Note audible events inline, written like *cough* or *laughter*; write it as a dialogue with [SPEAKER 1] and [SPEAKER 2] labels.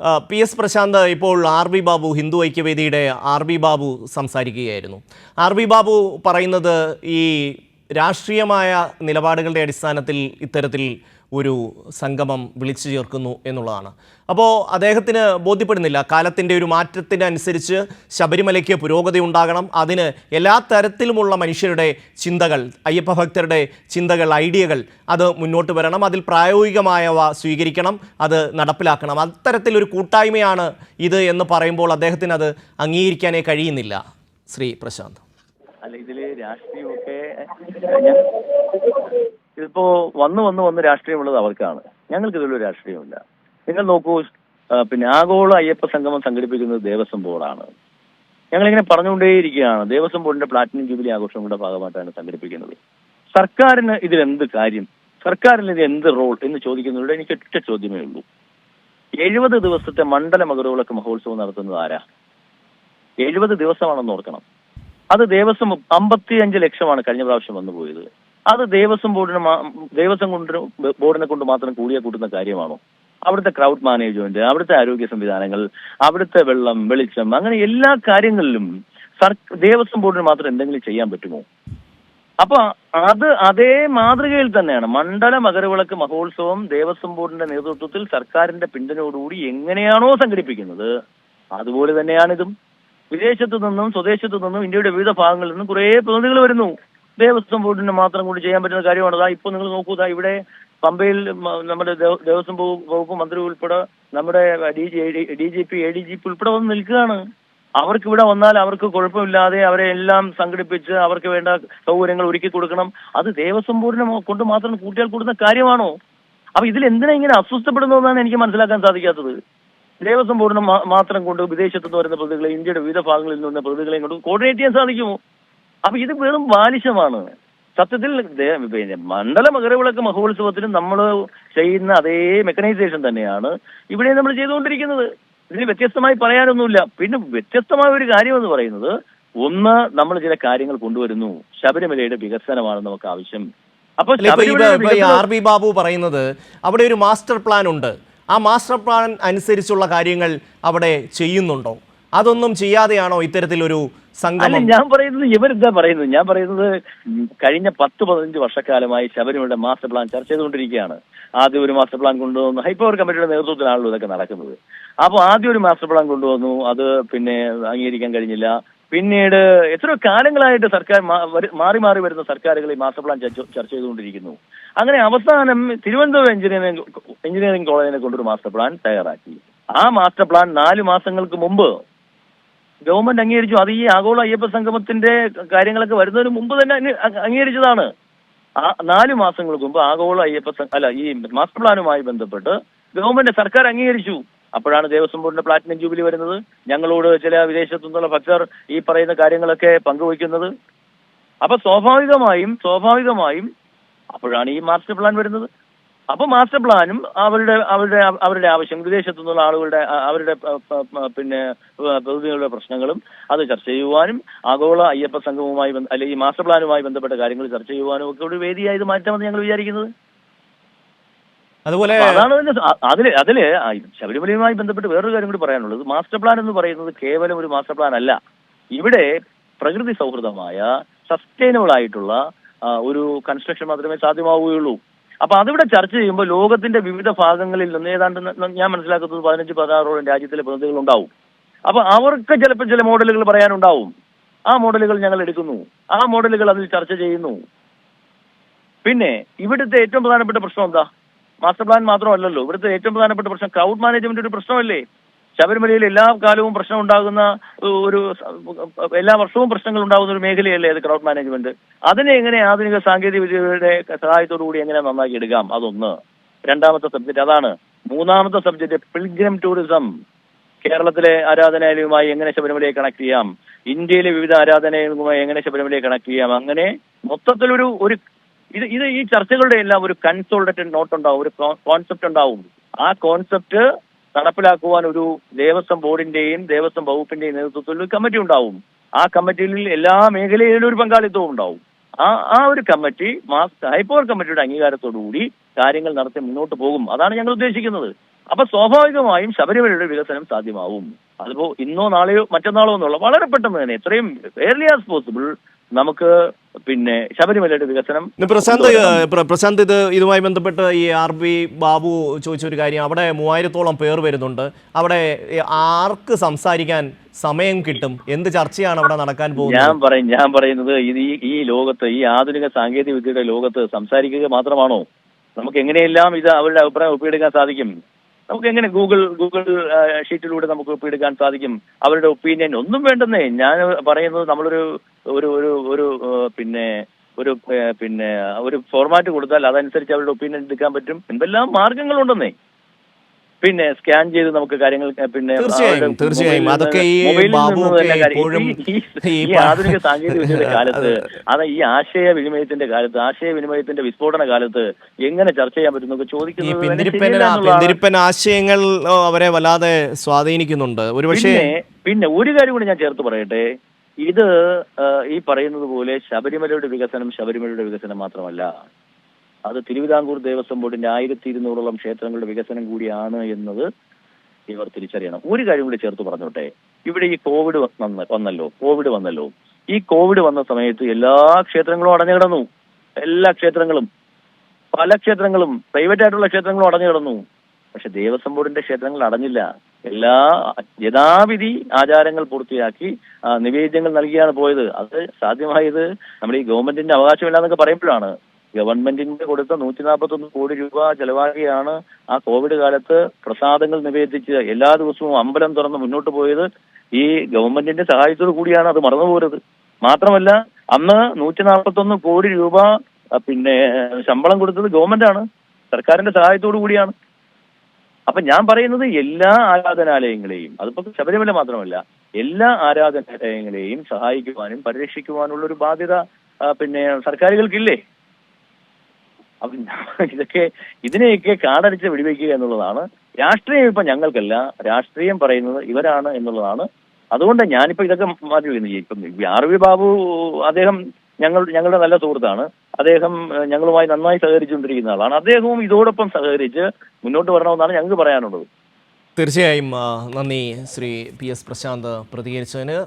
[SPEAKER 1] P S Prashant ഇപ്പോൾ R B Babu Hindu ഐക്യവേദിയുടെ R B Babu സംസാരിക്കുകയായിരുന്നു. ആർ ബി ബാബു പറയുന്നത് ഈ രാഷ്ട്രീയമായ നിലപാടുകളുടെ അടിസ്ഥാനത്തിൽ ഇത്തരത്തിൽ ഒരു സംഗമം വിളിച്ചു ചേർക്കുന്നു എന്നുള്ളതാണ്. അപ്പോൾ അദ്ദേഹത്തിന് ബോധ്യപ്പെടുന്നില്ല കാലത്തിന്റെ ഒരു മാറ്റത്തിനനുസരിച്ച് ശബരിമലയ്ക്ക് പുരോഗതി ഉണ്ടാകണം. അതിന് എല്ലാ തരത്തിലുമുള്ള മനുഷ്യരുടെ ചിന്തകൾ അയ്യപ്പ ഭക്തരുടെ ചിന്തകൾ ഐഡിയകൾ അത് മുന്നോട്ട് വരണം. അതിൽ പ്രായോഗികമായവ സ്വീകരിക്കണം അത് നടപ്പിലാക്കണം. അത്തരത്തിലൊരു കൂട്ടായ്മയാണ് ഇത് എന്ന് പറയുമ്പോൾ അദ്ദേഹത്തിന് അത് അംഗീകരിക്കാനേ കഴിയുന്നില്ല. ശ്രീ പ്രശാന്ത്.
[SPEAKER 2] അല്ല ഇതിൽ രാഷ്ട്രീയമൊക്കെ ഇതിപ്പോ വന്ന് വന്ന് വന്ന് രാഷ്ട്രീയമുള്ളത് അവർക്കാണ്. ഞങ്ങൾക്ക് ഇതിലൊരു രാഷ്ട്രീയമില്ല. നിങ്ങൾ നോക്കൂ പിന്നെ ആഗോള അയ്യപ്പ സംഗമം സംഘടിപ്പിക്കുന്നത് ദേവസ്വം ബോർഡാണ്. ഞങ്ങളിങ്ങനെ പറഞ്ഞുകൊണ്ടേയിരിക്കുകയാണ്. ദേവസ്വം ബോർഡിന്റെ പ്ലാറ്റിനം ജൂബിലി ആഘോഷങ്ങളുടെ ഭാഗമായിട്ടാണ് സംഘടിപ്പിക്കുന്നത്. സർക്കാരിന് ഇതിലെന്ത് കാര്യം? സർക്കാരിന് ഇത് എന്ത് റോൾ എന്ന് ചോദിക്കുന്നതിലൂടെ എനിക്ക് ഒറ്റ ചോദ്യമേ ഉള്ളൂ. എഴുപത് ദിവസത്തെ മണ്ഡല മകരവിളക്ക് മഹോത്സവം നടത്തുന്നത് ആരാ? എഴുപത് ദിവസമാണെന്ന് ഓർക്കണം. അത് ദേവസ്വം അമ്പത്തിയഞ്ച് ലക്ഷമാണ് കഴിഞ്ഞ പ്രാവശ്യം വന്നു പോയത് അത് ദേവസ്വം ബോർഡിന് ദേവസ്വം കൊണ്ട് ബോർഡിനെ കൊണ്ട് മാത്രം കൂടിയ കൂട്ടുന്ന കാര്യമാണോ? അവിടുത്തെ ക്രൗഡ് മാനേജ്മെന്റ് അവിടുത്തെ ആരോഗ്യ സംവിധാനങ്ങൾ അവിടുത്തെ വെള്ളം വെളിച്ചം അങ്ങനെ എല്ലാ കാര്യങ്ങളിലും ദേവസ്വം ബോർഡിന് മാത്രം എന്തെങ്കിലും ചെയ്യാൻ പറ്റുമോ? അപ്പൊ അത് അതേ മാതൃകയിൽ തന്നെയാണ്. മണ്ഡല മകരവിളക്ക് മഹോത്സവം ദേവസ്വം ബോർഡിന്റെ നേതൃത്വത്തിൽ സർക്കാരിന്റെ പിന്തുണയോടുകൂടി എങ്ങനെയാണോ സംഘടിപ്പിക്കുന്നത് അതുപോലെ തന്നെയാണിതും. വിദേശത്തു നിന്നും സ്വദേശത്തു നിന്നും ഇന്ത്യയുടെ വിവിധ ഭാഗങ്ങളിൽ നിന്നും കുറേ പ്രതിനിധികൾ വരുന്നു. ദേവസ്വം ബോർഡിന് മാത്രം കൂടി ചെയ്യാൻ പറ്റുന്ന കാര്യമാണ്. ഇപ്പൊ നിങ്ങൾ നോക്കൂ ഇവിടെ പമ്പയിൽ നമ്മുടെ ദേവ- ദേവസ്വം വകുപ്പ് മന്ത്രി ഉൾപ്പെടെ നമ്മുടെ D G D G P A D G P ഉൾപ്പെടെ വന്ന് നിൽക്കുകയാണ്. അവർക്ക് ഇവിടെ വന്നാൽ അവർക്ക് കുഴപ്പമില്ലാതെ അവരെ എല്ലാം സംഘടിപ്പിച്ച് അവർക്ക് വേണ്ട സൗകര്യങ്ങൾ ഒരുക്കി കൊടുക്കണം. അത് ദേവസ്വം ബോർഡിനെ കൊണ്ട് മാത്രം കൂട്ടിയാൽ കൂടുന്ന കാര്യമാണോ? അപ്പൊ ഇതിൽ എന്തിനാ ഇങ്ങനെ അസ്വസ്ഥപ്പെടുന്നതെന്നാണ് എനിക്ക് മനസ്സിലാക്കാൻ സാധിക്കാത്തത്. ദേവസ്വം ബോർഡിനെ മാത്രം കൊണ്ട് വിദേശത്ത് നിന്ന് വരുന്ന പ്രതികളെ ഇന്ത്യയുടെ വിവിധ ഭാഗങ്ങളിൽ നിന്ന് പ്രതികളെയും കൊണ്ട് കോർഡിനേറ്റ് ചെയ്യാൻ സാധിക്കുമോ? അപ്പൊ ഇത് വെറും ബാലിശമാണ് സത്യത്തിൽ പിന്നെ മണ്ഡല മകരവിളക്ക് മഹോത്സവത്തിന് നമ്മൾ ചെയ്യുന്ന അതേ മെക്കനൈസേഷൻ തന്നെയാണ് ഇവിടെ നമ്മൾ ചെയ്തുകൊണ്ടിരിക്കുന്നത്. ഇതിന് വ്യത്യസ്തമായി പറയാനൊന്നുമില്ല. പിന്നെ വ്യത്യസ്തമായ ഒരു കാര്യം എന്ന് പറയുന്നത് ഒന്ന് നമ്മൾ ചില കാര്യങ്ങൾ കൊണ്ടുവരുന്നു. ശബരിമലയുടെ വികസനമാണ് നമുക്ക് ആവശ്യം. അപ്പൊ
[SPEAKER 1] ആർ ബി ബാബു പറയുന്നത് അവിടെ ഒരു മാസ്റ്റർ പ്ലാൻ ഉണ്ട്. ആ മാസ്റ്റർ പ്ലാൻ അനുസരിച്ചുള്ള കാര്യങ്ങൾ അവിടെ ചെയ്യുന്നുണ്ടോ? അതൊന്നും ചെയ്യാതെയാണോ ഇത്തരത്തിലൊരു സംഘം
[SPEAKER 2] ഞാൻ പറയുന്നത് ഇവരെന്താ പറയുന്നത്? ഞാൻ പറയുന്നത് കഴിഞ്ഞ പത്ത് പതിനഞ്ച് വർഷക്കാലമായി ശബരിമലയുടെ മാസ്റ്റർ പ്ലാൻ ചർച്ച ചെയ്തുകൊണ്ടിരിക്കുകയാണ്. ആദ്യം ഒരു മാസ്റ്റർ പ്ലാൻ കൊണ്ടുവന്നു. ഹൈപ്പവർ കമ്മിറ്റിയുടെ നേതൃത്വത്തിലാണല്ലോ ഇതൊക്കെ നടക്കുന്നത്. അപ്പോൾ ആദ്യം ഒരു മാസ്റ്റർ പ്ലാൻ കൊണ്ടുവന്നു. അത് പിന്നെ അംഗീകരിക്കാൻ കഴിഞ്ഞില്ല. പിന്നീട് എത്രയോ കാലങ്ങളായിട്ട് സർക്കാർ മാറി മാറി വരുന്ന സർക്കാരുകൾ ഈ മാസ്റ്റർ പ്ലാൻ ചർച്ച ചെയ്തുകൊണ്ടിരിക്കുന്നു. അങ്ങനെ അവസാനം തിരുവനന്തപുരം എഞ്ചിനീയറിംഗ് എഞ്ചിനീയറിംഗ് കോളേജിനെ കൊണ്ടൊരു മാസ്റ്റർ പ്ലാൻ തയ്യാറാക്കി. ആ മാസ്റ്റർ പ്ലാൻ നാല് മാസങ്ങൾക്ക് മുമ്പ് ഗവൺമെന്റ് അംഗീകരിച്ചു. അത് ഈ ആഗോള അയ്യപ്പ സംഗമത്തിന്റെ കാര്യങ്ങളൊക്കെ വരുന്നതിന് മുമ്പ് തന്നെ അംഗീകരിച്ചതാണ്. നാല് മാസങ്ങൾക്ക് മുമ്പ് ആഗോള അയ്യപ്പ അല്ല ഈ മാസ്റ്റർ പ്ലാനുമായി ബന്ധപ്പെട്ട് ഗവൺമെന്റ് സർക്കാർ അംഗീകരിച്ചു. അപ്പോഴാണ് ദേവസ്വം ബോർഡിന്റെ പ്ലാറ്റിനം ജൂബിലി വരുന്നത്. ഞങ്ങളോട് ചില വിദേശത്തു നിന്നുള്ള ഭക്തർ ഈ പറയുന്ന കാര്യങ്ങളൊക്കെ പങ്കുവയ്ക്കുന്നത്. അപ്പൊ സ്വാഭാവികമായും സ്വാഭാവികമായും അപ്പോഴാണ് ഈ മാസ്റ്റർ പ്ലാൻ വരുന്നത്. അപ്പൊ മാസ്റ്റർ പ്ലാനും അവരുടെ അവരുടെ അവരുടെ ആവശ്യം വിദേശത്തു നിന്നുള്ള ആളുകളുടെ അവരുടെ പിന്നെ പ്രതിനിധികളുടെ പ്രശ്നങ്ങളും അത് ചർച്ച ചെയ്യുവാനും ആഗോള അയ്യപ്പ സംഘവുമായി അല്ലെങ്കിൽ ഈ മാസ്റ്റർ പ്ലാനുമായി ബന്ധപ്പെട്ട കാര്യങ്ങൾ ചർച്ച ചെയ്യുവാനും ഒക്കെ ഒരു വേദിയായി ഇത് മാറ്റാമെന്ന് ഞങ്ങൾ വിചാരിക്കുന്നത്.
[SPEAKER 1] അതുപോലെ
[SPEAKER 2] അതാണ് അതിൽ അതിൽ ശബരിമലയുമായി ബന്ധപ്പെട്ട് വേറൊരു കാര്യം കൂടി പറയാനുള്ളത്. മാസ്റ്റർ പ്ലാൻ എന്ന് പറയുന്നത് കേവലം ഒരു മാസ്റ്റർ പ്ലാൻ അല്ല. ഇവിടെ പ്രകൃതി സൗഹൃദമായ സസ്റ്റൈനബിൾ ആയിട്ടുള്ള ഒരു കൺസ്ട്രക്ഷൻ മാത്രമേ സാധ്യമാവുകയുള്ളൂ. അപ്പൊ അതിവിടെ ചർച്ച ചെയ്യുമ്പോൾ ലോകത്തിന്റെ വിവിധ ഭാഗങ്ങളിൽ നിന്ന് ഏതാണ്ട് ഞാൻ മനസ്സിലാക്കുന്നത് പതിനഞ്ച് പതിനാറോളം രാജ്യത്തിലെ പ്രതിനിധികൾ ഉണ്ടാവും അപ്പൊ അവർക്ക് ചിലപ്പോൾ ചില മോഡലുകൾ പറയാനുണ്ടാവും. ആ മോഡലുകൾ ഞങ്ങൾ എടുക്കുന്നു. ആ മോഡലുകൾ അതിൽ ചർച്ച ചെയ്യുന്നു. പിന്നെ ഇവിടുത്തെ ഏറ്റവും പ്രധാനപ്പെട്ട പ്രശ്നം എന്താ? മാസ്റ്റർ പ്ലാൻ മാത്രമല്ലല്ലോ. ഇവിടുത്തെ ഏറ്റവും പ്രധാനപ്പെട്ട പ്രശ്നം ക്രൗഡ് മാനേജ്മെന്റ് ഒരു പ്രശ്നമല്ലേ? ശബരിമലയിൽ എല്ലാ കാലവും പ്രശ്നം ഉണ്ടാകുന്ന ഒരു എല്ലാ വർഷവും പ്രശ്നങ്ങൾ ഉണ്ടാകുന്ന ഒരു മേഖലയല്ലേ അത് ക്രൗഡ് മാനേജ്മെന്റ്? അതിനെ എങ്ങനെ ആധുനിക സാങ്കേതിക വിദ്യയുടെ സഹായത്തോടു കൂടി എങ്ങനെ നന്നാക്കി എടുക്കാം? അതൊന്ന്. രണ്ടാമത്തെ സബ്ജക്റ്റ് അതാണ്. മൂന്നാമത്തെ സബ്ജക്റ്റ് പിൽഗ്രം ടൂറിസം. കേരളത്തിലെ ആരാധനാലയവുമായി എങ്ങനെ ശബരിമലയെ കണക്ട് ചെയ്യാം? ഇന്ത്യയിലെ വിവിധ ആരാധനാലയങ്ങളുമായി എങ്ങനെ ശബരിമലയെ കണക്ട് ചെയ്യാം? അങ്ങനെ മൊത്തത്തിലൊരു ഒരു ഇത് ഇത് ഈ ചർച്ചകളുടെ എല്ലാം ഒരു കൺസോൾട്ടേറ്റഡ് നോട്ട് ഉണ്ടാവും ഒരു കോൺസെപ്റ്റ് ഉണ്ടാവും. ആ കോൺസെപ്റ്റ് നടപ്പിലാക്കുവാൻ ഒരു ദേവസ്വം ബോർഡിന്റെയും ദേവസ്വം വകുപ്പിന്റെയും നേതൃത്വത്തിൽ ഒരു കമ്മിറ്റി ഉണ്ടാവും. ആ കമ്മിറ്റിയിൽ എല്ലാ മേഖലയിലും ഒരു പങ്കാളിത്തവും ഉണ്ടാവും. ആ ആ ഒരു കമ്മിറ്റി മാസ് ഹൈപ്പവർ കമ്മിറ്റിയുടെ അംഗീകാരത്തോടുകൂടി കാര്യങ്ങൾ നടത്തി മുന്നോട്ട് പോകും. അതാണ് ഞങ്ങൾ ഉദ്ദേശിക്കുന്നത്. അപ്പൊ സ്വാഭാവികമായും ശബരിമലയുടെ വികസനം സാധ്യമാവും. അതിപ്പോ ഇന്നോ നാളെയോ മറ്റന്നാളോ എന്നുള്ള വളരെ പെട്ടെന്ന് തന്നെ എത്രയും ഏർലി ആസ് പോസിബിൾ നമുക്ക് പിന്നെ ശബരിമലയുടെ വികസനം
[SPEAKER 1] പ്രശാന്ത് പ്രശാന്ത് ഇത് ഇതുമായി ബന്ധപ്പെട്ട് ഈ ആർ ബി ബാബു ചോദിച്ച ഒരു കാര്യം. അവിടെ മൂവായിരത്തോളം പേർ വരുന്നുണ്ട്. അവിടെ ആർക്ക് സംസാരിക്കാൻ സമയം കിട്ടും? എന്ത് ചർച്ചയാണ് അവിടെ നടക്കാൻ പോകുന്നത്?
[SPEAKER 2] ഞാൻ പറയും ഞാൻ പറയുന്നത് ഇത് ഈ ഈ ലോകത്ത് ഈ ആധുനിക സാങ്കേതിക വിദ്യയുടെ ലോകത്ത് സംസാരിക്കുക മാത്രമാണോ? നമുക്ക് എങ്ങനെയെല്ലാം ഇത് അവരുടെ അഭിപ്രായം ഒപ്പിയെടുക്കാൻ സാധിക്കും? നമുക്ക് എങ്ങനെ ഗൂഗിൾ ഗൂഗിൾ ഷീറ്റിലൂടെ നമുക്ക് ഒപ്പിയെടുക്കാൻ സാധിക്കും? അവരുടെ ഒപ്പീനിയൻ ഒന്നും വേണ്ടെന്നേ. ഞാൻ പറയുന്നത് നമ്മളൊരു ഒരു ഒരു ഒരു പിന്നെ ഒരു പിന്നെ ഒരു ഫോർമാറ്റ് കൊടുത്താൽ അതനുസരിച്ച് അവരുടെ ഒപ്പീനിയൻ എടുക്കാൻ പറ്റും. എന്തെല്ലാം മാർഗങ്ങളുണ്ടെന്നേ. പിന്നെ സ്കാൻ ചെയ്ത് നമുക്ക് കാര്യങ്ങൾ പിന്നെ
[SPEAKER 1] തീർച്ചയായും, തീർച്ചയായും. അതൊക്കെ ഈ ബാബു ഇപ്പോഴും
[SPEAKER 2] ഈ- ആധുനിക സാങ്കേതിക വിദ്യയുടെ *laughs* കാലത്ത്
[SPEAKER 1] അത്
[SPEAKER 2] ഈ ആശയവിനിമയത്തിന്റെ കാലത്ത് ആശയവിനിമയത്തിന്റെ വിസ്ഫോടന കാലത്ത് എങ്ങനെ ചർച്ച ചെയ്യാൻ പറ്റും ചോദിക്കുന്നത്
[SPEAKER 1] പിന്തിരിപ്പൻ ആശയങ്ങൾ അവരെ വല്ലാതെ സ്വാധീനിക്കുന്നുണ്ട്. ഒരുപക്ഷെ
[SPEAKER 2] പിന്നെ ഒരു കാര്യം കൂടി ഞാൻ ചേർത്ത് പറയട്ടെ. ഇത് ഈ പറയുന്നത് പോലെ ശബരിമലയുടെ വികസനം ശബരിമലയുടെ വികസനം മാത്രമല്ല. അത് തിരുവിതാംകൂർ ദേവസ്വം ബോർഡിന്റെ ആയിരത്തി ഇരുന്നൂറോളം ക്ഷേത്രങ്ങളുടെ വികസനം കൂടിയാണ് എന്നത് ഇവർ തിരിച്ചറിയണം. ഒരു കാര്യം കൂടി ചേർത്ത് പറഞ്ഞോട്ടെ. ഇവിടെ ഈ കോവിഡ് വന്ന വന്നല്ലോ. കോവിഡ് വന്നല്ലോ. ഈ കോവിഡ് വന്ന സമയത്ത് എല്ലാ ക്ഷേത്രങ്ങളും അടഞ്ഞു കിടന്നു. എല്ലാ ക്ഷേത്രങ്ങളും. പല ക്ഷേത്രങ്ങളും. പ്രൈവറ്റ് ആയിട്ടുള്ള ക്ഷേത്രങ്ങളും അടഞ്ഞു കിടന്നു. പക്ഷെ ദേവസ്വം ബോർഡിന്റെ ക്ഷേത്രങ്ങൾ അടഞ്ഞില്ല. എല്ലാ യഥാവിധി ആചാരങ്ങൾ പൂർത്തിയാക്കി നിവേദ്യങ്ങൾ നൽകിയാണ് പോയത്. അത് സാധ്യമായത് നമ്മുടെ ഈ ഗവൺമെന്റിന്റെ അവകാശമില്ലാന്നൊക്കെ പറയുമ്പോഴാണ്. ഗവൺമെന്റിന്റെ കൊടുത്ത നൂറ്റി നാൽപ്പത്തൊന്ന് കോടി രൂപ ചെലവാക്കിയാണ് ആ കോവിഡ് കാലത്ത് പ്രസാദങ്ങൾ നിവേദിച്ച് എല്ലാ ദിവസവും അമ്പലം തുറന്ന് മുന്നോട്ട് പോയത്. ഈ ഗവൺമെന്റിന്റെ സഹായത്തോടു കൂടിയാണ് അത് മറന്നുപോരുത് മാത്രമല്ല അന്ന് നൂറ്റി നാൽപ്പത്തൊന്ന് കോടി രൂപ പിന്നെ ശമ്പളം കൊടുത്തത് ഗവൺമെന്റാണ്. സർക്കാരിന്റെ സഹായത്തോടു കൂടിയാണ്. അപ്പൊ ഞാൻ പറയുന്നത് എല്ലാ ആരാധനാലയങ്ങളെയും അതിപ്പോ ശബരിമല മാത്രമല്ല എല്ലാ ആരാധനാലയങ്ങളെയും സഹായിക്കുവാനും പരിരക്ഷിക്കുവാനുള്ള ഒരു ബാധ്യത പിന്നെ സർക്കാരുകൾക്കില്ലേ? *laughs* ഇതൊക്കെ ഇതിനെയൊക്കെ കാടടിച്ച് വെടിവെക്കുക എന്നുള്ളതാണ്. രാഷ്ട്രീയം ഇപ്പൊ ഞങ്ങൾക്കല്ല. രാഷ്ട്രീയം പറയുന്നത് ഇവരാണ് എന്നുള്ളതാണ്. അതുകൊണ്ട് ഞാനിപ്പോ ഇതൊക്കെ മാറ്റി വരുന്നു ഇപ്പം ആർ വി ബാബു അദ്ദേഹം ഞങ്ങൾ ഞങ്ങളുടെ നല്ല സുഹൃത്താണ്. അദ്ദേഹം ഞങ്ങളുമായി നന്നായി സഹകരിച്ചുകൊണ്ടിരിക്കുന്ന ആളാണ്. അദ്ദേഹവും ഇതോടൊപ്പം സഹകരിച്ച് മുന്നോട്ട് വരണമെന്നാണ് ഞങ്ങൾക്ക് പറയാനുള്ളത്.
[SPEAKER 1] തീർച്ചയായും നന്ദി ശ്രീ പി എസ് പ്രശാന്ത് പ്രതികരിച്ചതിന്.